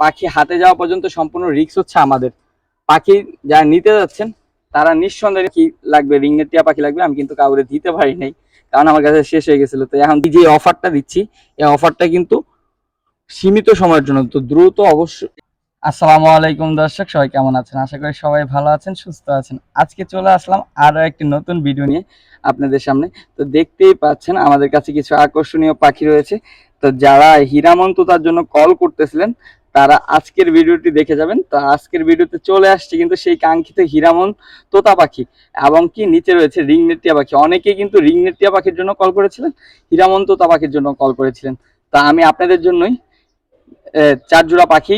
পাখি হাতে যাওয়া পর্যন্ত সম্পূর্ণ রিস্ক হচ্ছে আমাদের। পাখি যারা নিতে যাচ্ছেন, তারা নিঃসন্দেহে কি লাগবে রিংনেট টিয়া পাখি লাগবে, আমি কিন্তু কাউরে দিতে পারি নাই, কারণ আমার কাছে শেষ হয়ে গেছিল। তো এখন যে অফারটা দিচ্ছি, এই অফারটা কিন্তু সীমিত সময়ের জন্য, তো দ্রুত অবশ্যই আসসালামু আলাইকুম দর্শক, সবাই কেমন আছেন? আশা করি সবাই ভালো আছেন, সুস্থ আছেন। আজকে চলে আসলাম আরও একটি নতুন ভিডিও নিয়ে আপনাদের সামনে। তো দেখতেই পাচ্ছেন, আমাদের কাছে কিছু আকর্ষণীয় পাখি রয়েছে। তো যারা হীরামন্ত তার জন্য কল করতেছিলেন তারা আজকের ভিডিওটি দেখে যাবেন। তো আজকের ভিডিওতে চলে আসছে কিন্তু সেই কাঙ্ক্ষিত হীরামন তোতা পাখি এবং কি নিচে রয়েছে রিংনেটিয়া পাখি। অনেকেই কিন্তু রিংনেটিয়া পাখির জন্য কল করেছিলেন, হীরামন তোতা পাখির জন্য কল করেছিলেন। তা আমি আপনাদের জন্যই চার জোড়া পাখি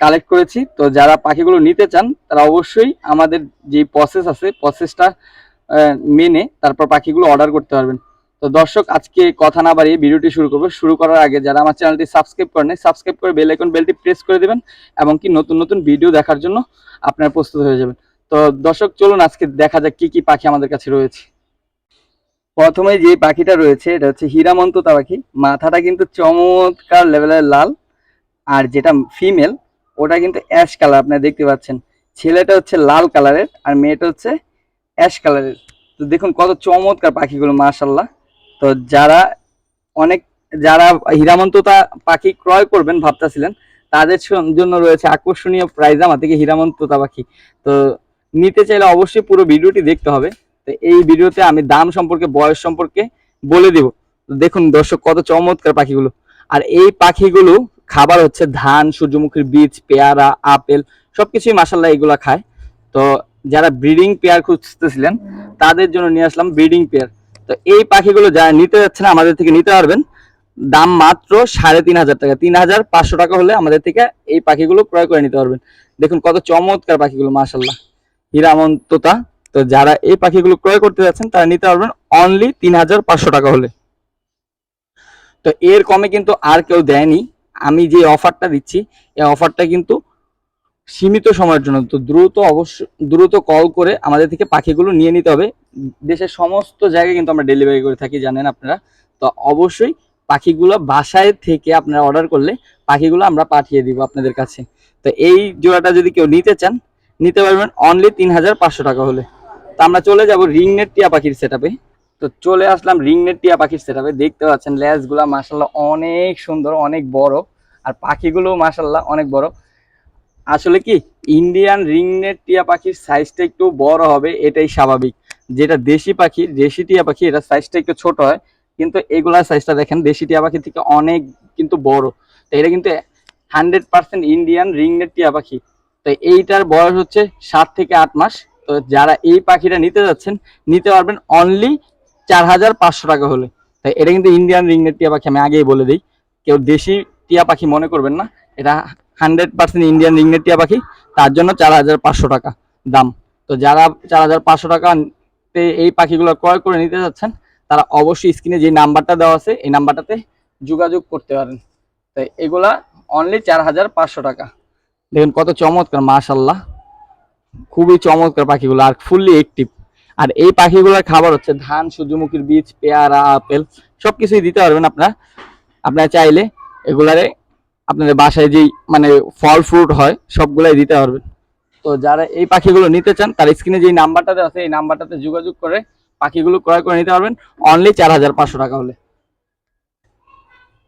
কালেক্ট করেছি। তো যারা পাখিগুলো নিতে চান, তারা অবশ্যই আমাদের যে প্রসেস আছে প্রসেসটা মেনে তারপর পাখিগুলো অর্ডার করতে পারবেন। তো দর্শক, আজকে কথা না বাড়িয়ে ভিডিওটি শুরু করব। শুরু করার আগে যারা আমার চ্যানেলটি সাবস্ক্রাইব করেন সাবস্ক্রাইব করে বেল আইকন, বেলটি প্রেস করে দেবেন, এবং কি নতুন নতুন ভিডিও দেখার জন্য আপনারা প্রস্তুত হয়ে যাবেন। তো দর্শক, চলুন আজকে দেখা যাক কি কি পাখি আমাদের কাছে রয়েছে। প্রথমে যে পাখিটা রয়েছে, এটা হচ্ছে হীরামন্ততা পাখি। মাথাটা কিন্তু চমৎকার লেভেলের লাল, আর যেটা ফিমেল, ওটা কিন্তু অ্যাশ কালার, আপনারা দেখতে পাচ্ছেন। ছেলেটা হচ্ছে লাল কালারের, আর মেয়েটা হচ্ছে অ্যাশ কালারের। তো দেখুন কত চমৎকার পাখিগুলো মাশাল্লাহ তো যারা অনেক, যারা হীরামন্ততা পাখি ক্রয় করবেন ভাবতেছিলেন, তাদের জন্য রয়েছে আকর্ষণীয় প্রাইজ আমার থেকে হীরামন্ততা পাখি। তো নিতে চাইলে অবশ্যই পুরো ভিডিওটি দেখতে হবে। তো এই ভিডিওতে আমি দাম সম্পর্কে, বয়স সম্পর্কে বলে দিব। দেখুন দর্শক, কত চমৎকার পাখিগুলো। আর এই পাখিগুলো খাবার হচ্ছে ধান, সূর্যমুখীর বীজ, পেয়ারা, আপেল, সবকিছুই মাসাল্লাহ এগুলা খায়। তো যারা ব্রিডিং পেয়ার খুঁজতেছিলেন, তাদের জন্য নিয়ে আসলাম ব্রিডিং পেয়ার। তো এই পাখিগুলো যা নিতে যাচ্ছেন আমাদের থেকে নিতে পারবেন। দাম মাত্র সাড়ে তিন হাজার টাকা। তিন হাজার পাঁচশো টাকা হলে আমাদের থেকে এই পাখিগুলো ক্রয় করে নিতে পারবেন। দেখুন কত চমৎকার পাখিগুলো মাসাল্লাহ হীরামন্ততা। তো যারা এই পাখিগুলো ক্রয় করতে যাচ্ছেন, তারা নিতে পারবেন অনলি তিন হাজার পাঁচশো টাকা হলে। তো এর কমে কিন্তু আর কেউ দেয়নি। আমি যে অফারটা দিচ্ছি, এই অফারটা কিন্তু সীমিত সময়ের জন্য তো দ্রুত অবশ্য, দ্রুত কল করে আমাদের থেকে পাখিগুলো নিয়ে নিতে হবে। দেশের সমস্ত জায়গায় কিন্তু আমরা ডেলিভারি করে থাকি, জানেন আপনারা। তো অবশ্যই পাখিগুলো বাসায় থেকে আপনারা অর্ডার করলে পাখিগুলো আমরা পাঠিয়ে দিব আপনাদের কাছে। তো এই জোড়াটা যদি কেউ নিতে চান, নিতে পারবেন অনলি তিন হাজার পাঁচশো টাকা হলে। তো আমরা চলে যাব রিংনেট টিয়া পাখির সেটাপে তো চলে আসলাম রিংনেট টিয়া পাখির সেটাপে দেখতে পাচ্ছেন ল্যাসগুলা মাসাল্লাহ অনেক সুন্দর, অনেক বড়। আর পাখিগুলো মাসাল্লাহ অনেক বড়। আসলে কি ইন্ডিয়ান রিংনেট টিয়া পাখির সাইজটা একটু বড় হবে, এটাই স্বাভাবিক। যেটা দেশি পাখি, দেশি টিয়া পাখি এটা সাইজটা একটু ছোট হয়, কিন্তু এগুলার সাইজটা দেখেন, দেশি টিয়া পাখি থেকে অনেক কিন্তু বড়। তো এটা কিন্তু হান্ড্রেড পার্সেন্ট ইন্ডিয়ান রিংনেট টিয়া পাখি। তো এইটার বয়স হচ্ছে সাত থেকে আট মাস। তো যারা এই পাখিটা নিতে যাচ্ছেন, নিতে পারবেন অনলি চার হাজার পাঁচশো টাকা হলে। তাই এটা কিন্তু ইন্ডিয়ান রিংনেট টিয়া পাখি, আমি আগেই বলে দিই। কেউ দেশি টিয়া পাখি মনে করবেন না, এটা হান্ড্রেড পার্সেন্ট ইন্ডিয়ান রিংনেট টিয়া পাখি, তার জন্য চার হাজার পাঁচশো টাকা দাম। তো যারা চার হাজার পাঁচশো টাকাতে এই পাখিগুলো ক্রয় করে নিতে যাচ্ছেন, তারা অবশ্যই স্ক্রিনে যে নাম্বারটা দেওয়া আছে, এই নাম্বারটাতে যোগাযোগ করতে পারেন। তাই এগুলা অনলি চার হাজার পাঁচশো টাকা। দেখুন কত চমৎকার মাশাল্লাহ খুবই চমৎকার পাখিগুলো, আর ফুললি অ্যাক্টিভ আর এই পাখিগুলোর খাবার হচ্ছে ধান, সূর্যমুখীর বীজ, পেয়ারা, আপেল সব কিছুই দিতে পারবেন আপনারা। আপনারা চাইলে এগুলারে আপনাদের বাসায় যেই মানে ফল ফ্রুট হয়, সবগুলাই দিতে পারবেন। তো যারা এই পাখিগুলো নিতে চান, তার স্ক্রিনে যেই নাম্বারটা দেওয়া আছে, এই নাম্বারটাতে যোগাযোগ করে পাখিগুলো ক্রয় করে নিতে পারবেন। অনলি চার হাজার পাঁচশো টাকা হলে।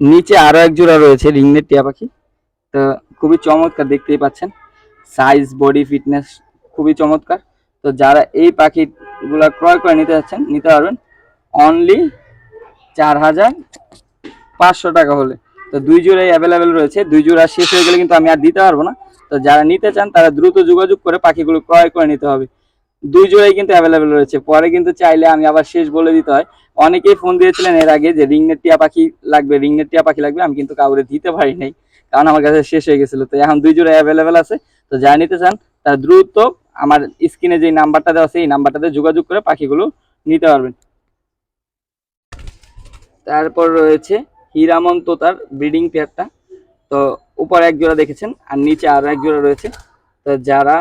নিচে আরও এক জোড়া রয়েছে রিংনেট টিয়া পাখি। তো খুবই চমৎকার দেখতেই পাচ্ছেন। সাইজ বডি ফিটনেস খুবই চমৎকার। তো যারা এই পাখিগুলো ক্রয় করে নিতে যাচ্ছেন নিতে পারবেন। অনলি চার হাজার পাঁচশো টাকা হলে। তো দুই জোড়াই অ্যাভেলেবেল রয়েছে। দুই জোড়া শেষ হয়ে গেলে কিন্তু আমি আর দিতে পারব না। তো যারা নিতে চান, তারা দ্রুত যোগাযোগ করে পাখিগুলো ক্রয় করে নিতে হবে। দুই জোড়াই কিন্তু অ্যাভেলেবেল রয়েছে। পরে কিন্তু চাইলে আমি আবার শেষ বলে দিতে হয়। অনেকেই ফোন দিয়েছিলেন এর আগে যে রিংনেট টিয়া পাখি লাগবে, রিংনেট টিয়া পাখি লাগবে, আমি কিন্তু কাউরে দিতে পারি নাই, কারণ আমার কাছে শেষ হয়ে গেছিল। তো এখন দুই জোড়া অ্যাভেলেবেল আছে। তো যারা নিতে চান, তারা দ্রুত আমার স্ক্রিনে যে নাম্বারটা দেওয়া আছে, এই নাম্বারটাতে যোগাযোগ করে পাখিগুলো নিতে পারবেন। তারপর রয়েছে হীরামন তোতার ব্রিডিং পেয়ারটা। তো উপরে এক জোড়া দেখেছেন আর নিচে আরও এক জোড়া রয়েছে। তো যারা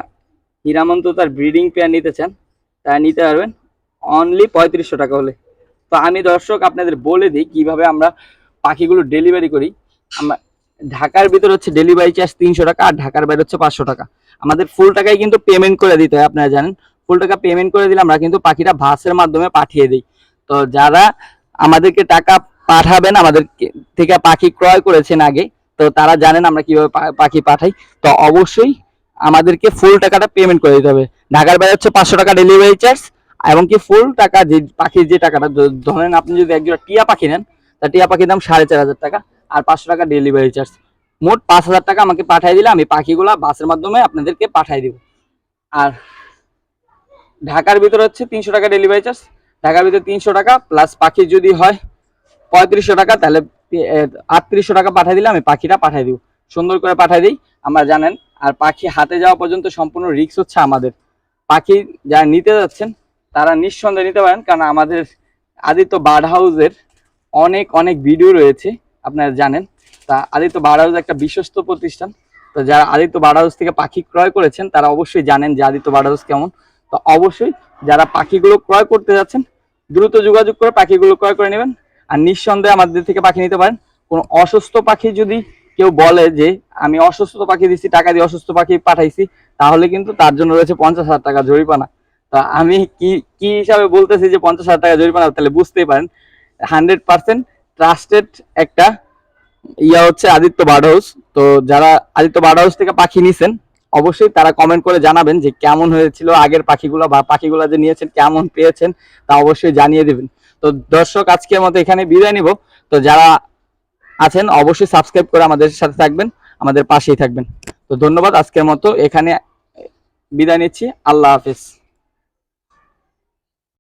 হীরামন তোতার ব্রিডিং পেয়ার নিতে চান, তারা নিতে পারবেন অনলি পঁয়ত্রিশশো টাকা হলে। তো আমি দর্শক আপনাদের বলে দিই কীভাবে আমরা পাখিগুলো ডেলিভারি করি। আমরা ঢাকার ভিতরে হচ্ছে ডেলিভারি চার্জ তিনশো টাকা আর ঢাকার বাইরে হচ্ছে পাঁচশো টাকা। আমাদের ফুল টাকায় কিন্তু পেমেন্ট করে দিতে হয়, আপনারা জানেন। ফুল টাকা পেমেন্ট করে দিলে আমরা কিন্তু পাখিটা ভাসের মাধ্যমে পাঠিয়ে দিই। তো যারা আমাদেরকে টাকা পাঠাবেন, আমাদের থেকে পাখি ক্রয় করেছেন আগে, তো তারা জানেন আমরা কীভাবে পাখি পাঠাই। তো অবশ্যই আমাদেরকে ফুল টাকাটা পেমেন্ট করে দিতে হবে। ঢাকার বাইরে হচ্ছে পাঁচশো টাকা ডেলিভারি চার্জ এবং কি ফুল টাকা যে পাখির যে টাকাটা ধরেন আপনি যদি একজোড়া টিয়া পাখি নেন, তা টিয়া পাখির দাম সাড়ে চার হাজার টাকা আর পাঁচশো টাকা ডেলিভারি চার্জ মোট পাঁচ হাজার টাকা আমাকে পাঠিয়ে দিলে আমি পাখিগুলা বাসের মাধ্যমে আপনাদেরকে পাঠিয়ে দিব। আর ঢাকার ভিতরে হচ্ছে তিনশো টাকা ডেলিভারি চার্জ ঢাকার ভিতরে তিনশো টাকা প্লাস পাখি যদি হয় পঁয়ত্রিশশো টাকা, তাহলে আটত্রিশশো টাকা পাঠিয়ে দিলে আমি পাখিটা পাঠিয়ে দিব। সুন্দর করে পাঠিয়ে দিই, আমরা জানেন, আর পাখি হাতে যাওয়া পর্যন্ত সম্পূর্ণ রিস্ক হচ্ছে আমাদের। পাখি যারা নিতে যাচ্ছেন, তারা নিঃসন্দেহে নিতে পারেন, কারণ আমাদের আদিত্য বার্ড হাউসের অনেক অনেক ভিডিও রয়েছে, আপনারা জানেন। তা আদিত্য বার্ড হাউস একটা বিশ্বস্ত প্রতিষ্ঠান। তো যারা আদিত্য বার্ড হাউস থেকে পাখি ক্রয় করেছেন, তারা অবশ্যই জানেন যে আদিত্য বার্ড হাউস কেমন। তো অবশ্যই যারা পাখিগুলো ক্রয় করতে যাচ্ছেন, দ্রুত যোগাযোগ করে পাখিগুলো ক্রয় করে নেবেন। আর নিঃসন্দেহে আমাদের থেকে পাখি নিতে পারেন। কোনো অসুস্থ পাখি যদি কেউ বলে যে, আমি অসুস্থ পাখি দিচ্ছি টাকা দিয়ে অসুস্থ পাখি পাঠাইছি, তাহলে কিন্তু তার জন্য রয়েছে পঞ্চাশ হাজার টাকা জরিমানা। তা আমি কি কি হিসাবে বলতেছি যে পঞ্চাশ হাজার টাকা জরিমানা, তাহলে বুঝতেই পারেন। হান্ড্রেড পার্সেন্ট ট্রাস্টেড একটা ইয়া হচ্ছে আদিত্য বার্ড হাউস তো যারা আদিত্য বার্ড হাউস থেকে পাখি নিছেন, অবশ্যই তারা কমেন্ট করে জানাবেন যে কেমন হয়েছিল আগের পাখিগুলো বা পাখিগুলো যে নিয়েছেন, কেমন পেয়েছেন, তা অবশ্যই জানিয়ে দিবেন। তো দর্শক, আজকে মতো এখানে বিদায় নিব। তো যারা আছেন, অবশ্যই সাবস্ক্রাইব করে আমাদের সাথে থাকবেন, আমাদের পাশেই থাকবেন। তো ধন্যবাদ আজকের মতো, এখানে বিদায় নিচ্ছি। আল্লাহ হাফেজ।